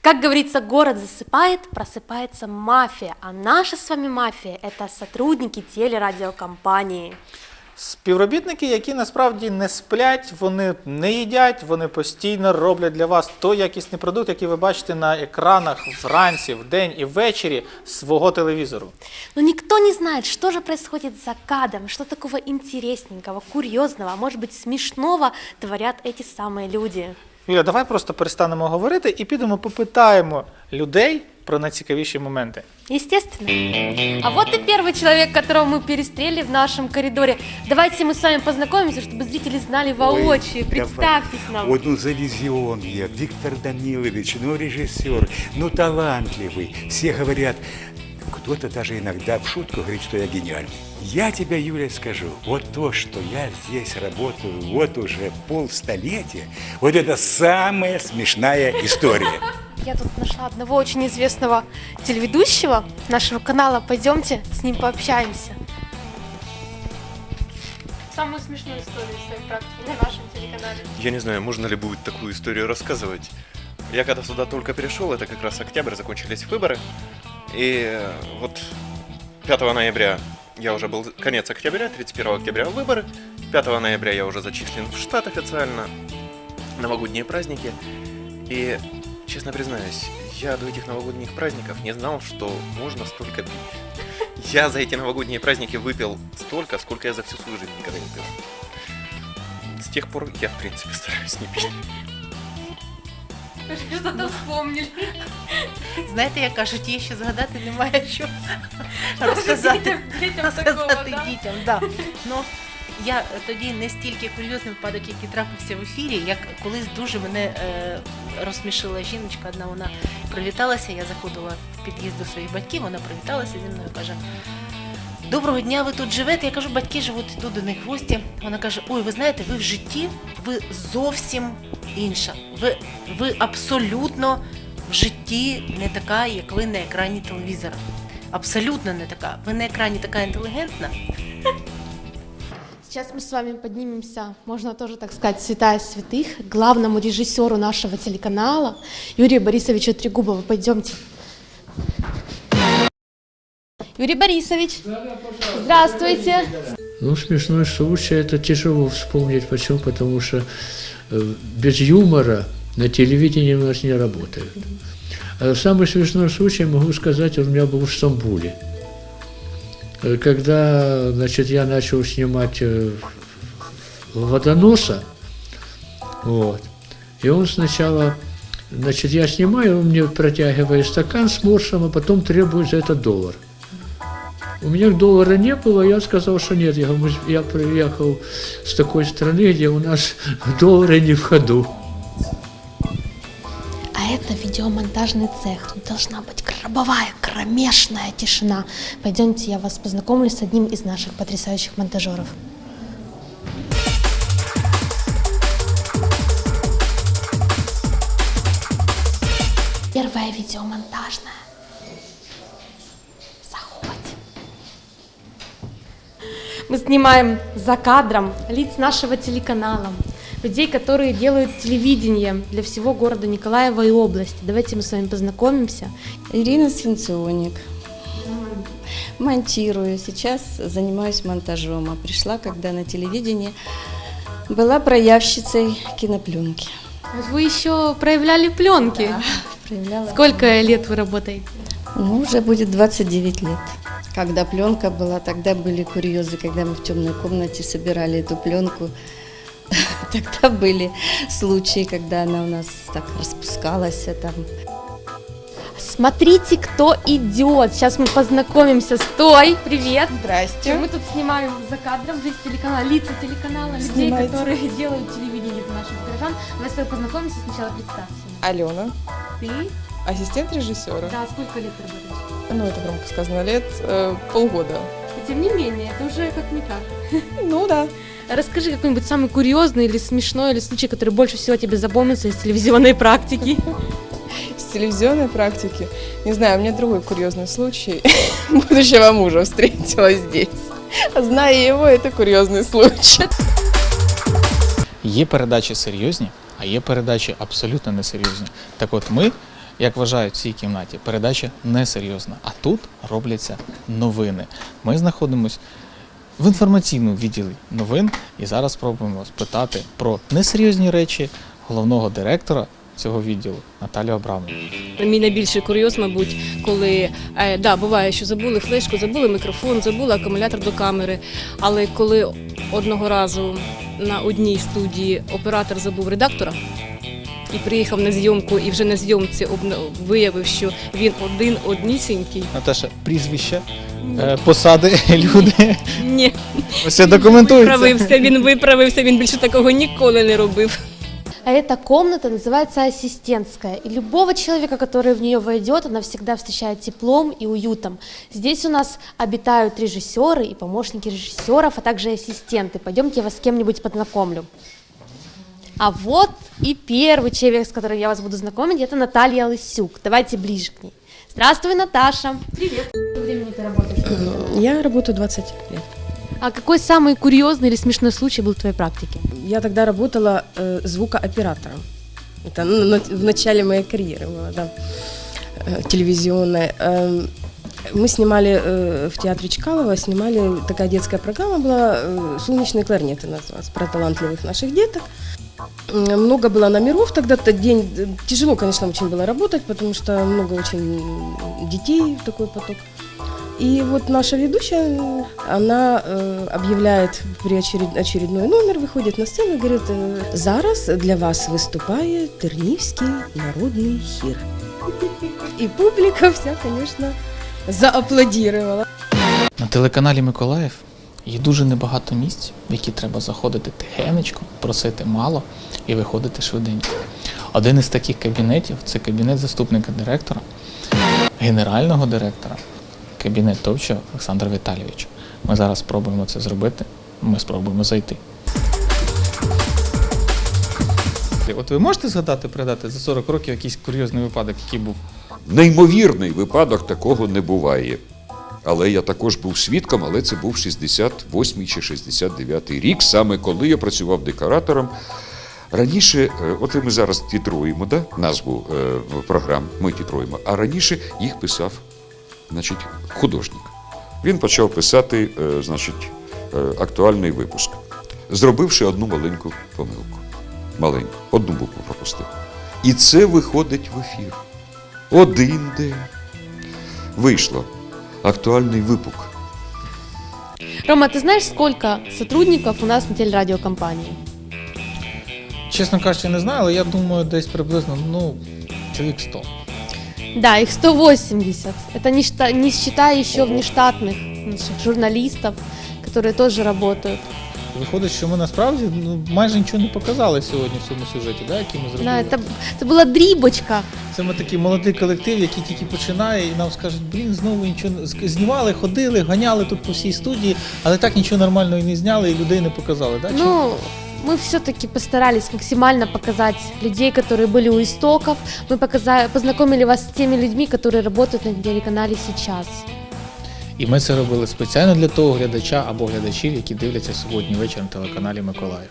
Как говорится, город засыпает, просыпается мафия, а наша с вами мафия – это сотрудники телерадиокомпании. Співробітники, які насправді не сплять, вони не їдять, вони постійно роблять для вас той якісний продукт, який ви бачите на екранах вранці, вдень і ввечері свого телевізору. Но никто не знает, что же происходит за кадром, что такого интересненького, курьезного, а может быть смешного творят эти самые люди. Юля, давай просто перестанемо говорити і підемо попитаємо людей про найцікавіші моменти. Естественно. А вот и первый человек, которого мы перестрелили в нашем коридоре. Давайте мы с вами познакомимся, чтобы зрители знали воочию. Ой, Представьтесь давай. нам. Вот ну завезен я, Виктор Данилович, ну режиссер, ну талантливый. Все говорят, кто-то даже иногда в шутку говорит, что я гениальный. Я тебе, Юля, скажу, вот то, что я здесь работаю вот уже полстолетия, вот это самая смешная история. Я тут нашла одного очень известного телеведущего нашего канала. Пойдемте с ним пообщаемся. Самую смешную историю своей практики на нашем телеканале. Я не знаю, можно ли будет такую историю рассказывать. Я когда сюда только перешел, это как раз октябрь, закончились выборы. И э, вот 5 ноября я уже был, конец октября, 31 октября выборы. 5 ноября я уже зачислен в штат официально. Новогодние праздники. И, честно признаюсь, я до этих новогодних праздников не знал, что можно столько пить. Я за эти новогодние праздники выпил столько, сколько я за всю свою жизнь никогда не пил. С тех пор я, в принципе, стараюсь не пить. Что-то вспомнили. Знаєте, як кажуть, є ще згадати немає що розказати, Детям розказати дітям. Да. Ну, я тоді не стільки курйозний випадок, який трапився в ефірі, як колись дуже мене е, розсмішила жіночка одна, вона привіталася, я заходила в під'їзд до своїх батьків, вона привіталася зі мною, каже, Доброго дня, ви тут живете? Я кажу, батьки живуть тут до них в гості. Вона каже: Ой, ви знаєте, ви в житті ви зовсім інша. Ви, ви абсолютно в житті не така, як ви на екрані телевізора. Абсолютно не така. Ви на екрані така інтелігентна. Сейчас мы с вами поднимемся, можно тоже так сказать, святая святых, главному режиссеру нашего телеканала Юрию Борисовичу Трегубову. Пойдемте. Юрий Борисович, здравствуйте. Ну, смешной случай это тяжело вспомнить. Почему? Потому что э, без юмора на телевидении у нас не работает. А самый смешной случай, могу сказать, у меня был в Стамбуле. Э, Когда, значит, я начал снимать э, водоноса, вот, и он сначала, значит, я снимаю, он мне протягивает стакан с морсом, а потом требует за это доллар. У меня доллара не было, я сказал, что нет. Я, говорю, «Мы- я приехал с такой страны, где у нас доллары не в ходу. А это видеомонтажный цех. Тут должна быть гробовая, кромешная тишина. Пойдемте, я вас познакомлю с одним из наших потрясающих монтажеров. Первая видеомонтажная. Мы снимаем за кадром лиц нашего телеканала, людей, которые делают телевидение для всего города Николаева и области. Давайте мы с вами познакомимся. Ирина Свинционик. Монтирую. Сейчас занимаюсь монтажом. А пришла, когда на телевидении была проявщицей кинопленки. Вы еще проявляли пленки. Проявляла. Сколько лет вы работаете? Ну, уже будет 29 лет. Когда пленка была, тогда были курьезы, когда мы в темной комнате собирали эту пленку. Тогда были случаи, когда она у нас так распускалась, а там Смотрите, кто идет. Сейчас мы познакомимся с той. Привет. Здрасте. Мы тут снимаем за кадром жизнь телеканала, лица телеканала, людей, Снимайте. которые делают телевидение для наших горожан. Давай с тобой познакомимся, сначала представься. Алена, Ты? ассистент режиссера. Да, сколько лет ты работаешь? Ну, это громко сказано, лет э, полгода. Но тем не менее, это уже как-никак. Ну да. Расскажи какой-нибудь самый курьезный или смешной или случай, который больше всего тебе запомнится из телевизионной практики. С телевизионной практики. Не знаю, у меня другой курьезный случай. Будущего мужа встретила здесь. Зная его, это курьезный случай. Є передачі серйозні, а є передачі абсолютно несерйозні. Так от ми як вважають в цій кімнаті, передача несерйозна. А тут робляться новини. Ми знаходимося в інформаційному відділі новин і зараз спробуємо спитати про несерйозні речі головного директора цього відділу Наталію Абрамову. Мій найбільший курйоз, мабуть, коли е, да, буває, що забули флешку, забули мікрофон, забули акумулятор до камери. Але коли одного разу на одній студії оператор забув редактора і приїхав на зйомку, і вже на зйомці обна- виявив, що він один однісінький. Наташа, прізвища, е, посади, люди. Ні, Все документується. виправився, він виправився, він більше такого ніколи не робив. А эта комната называется ассистентская. И любого человека, который в нее войдет, она всегда встречает теплом и уютом. Здесь у нас обитают режиссеры и помощники режиссеров, а также ассистенты. Пойдемте я вас с кем-нибудь познакомлю. А вот и первый человек, с которым я вас буду знакомить, это Наталья Лысюк. Давайте ближе к ней. Здравствуй, Наташа. Привет. Сколько времени ты работаешь? Я работаю 20 лет. А какой самый курьезный или смешной случай был в твоей практике? Я тогда работала э, звукооператором. Это ну, на- в начале моей карьеры было, да, э, телевизионной. Эм, мы снимали э, в театре Чкалова, снимали, такая детская программа была, э, «Солнечные кларнеты» называлась, про талантливых наших деток. М, Много было номеров тогда, тот день, э, тяжело, конечно, очень было работать, потому что много очень детей, такой поток. И вот наша ведущая, она э, объявляет при очеред- очередной номер, выходит на сцену и говорит, э, зараз для вас выступает Тернивский народный хир. И публика вся, конечно, зааплодировала. На телеканалі Миколаїв є дуже небагато місць, в які треба заходити тихенечко, просити мало і виходити швиденько. Один із таких кабінетів це кабінет заступника директора, генерального директора, кабінет товчого Олександра Віталійовича. Ми зараз спробуємо це зробити. Ми спробуємо зайти. От ви можете згадати, пригадати за 40 років якийсь курйозний випадок, який був? Неймовірний випадок такого не буває. Але я також був свідком, але це був 68 чи 69 рік, саме коли я працював декоратором. Раніше, е, от ми зараз тітруємо, да? назву е, програм, ми тітруємо, а раніше їх писав значить, художник. Він почав писати е, значить, актуальний випуск, зробивши одну маленьку помилку. Маленьку, одну букву пропустив. І це виходить в ефір. Один день. Вийшло Актуальний випук. Рома, ты знаешь, сколько сотрудников у нас на телерадиокомпании? Чесно кажучи, не знаю, але я думаю, десь приблизно ну, чоловік 100. Да, их 180. Это не, шта- не считая еще внештатных наших журналистов, которые тоже работают. Виходить, що ми насправді ну, майже нічого не показали сьогодні в цьому сюжеті, да, який ми зробили. Да, это, это была дрибочка. Це ми такий молодий колектив, який тільки починає, і нам скажуть, блін, знову нічого не- Ск- знімали, ходили, ганяли тут по всій студії, але так нічого нормального і не зняли, і людей не показали. Да? Чи- Ну, мы все-таки постарались максимально показать людей, которые были у истоков. Мы показа- познакомили вас с теми людьми, которые работают на телеканале сейчас. І ми це робили спеціально для того глядача або глядачів, які дивляться сьогодні вечір на телеканалі Миколаїв.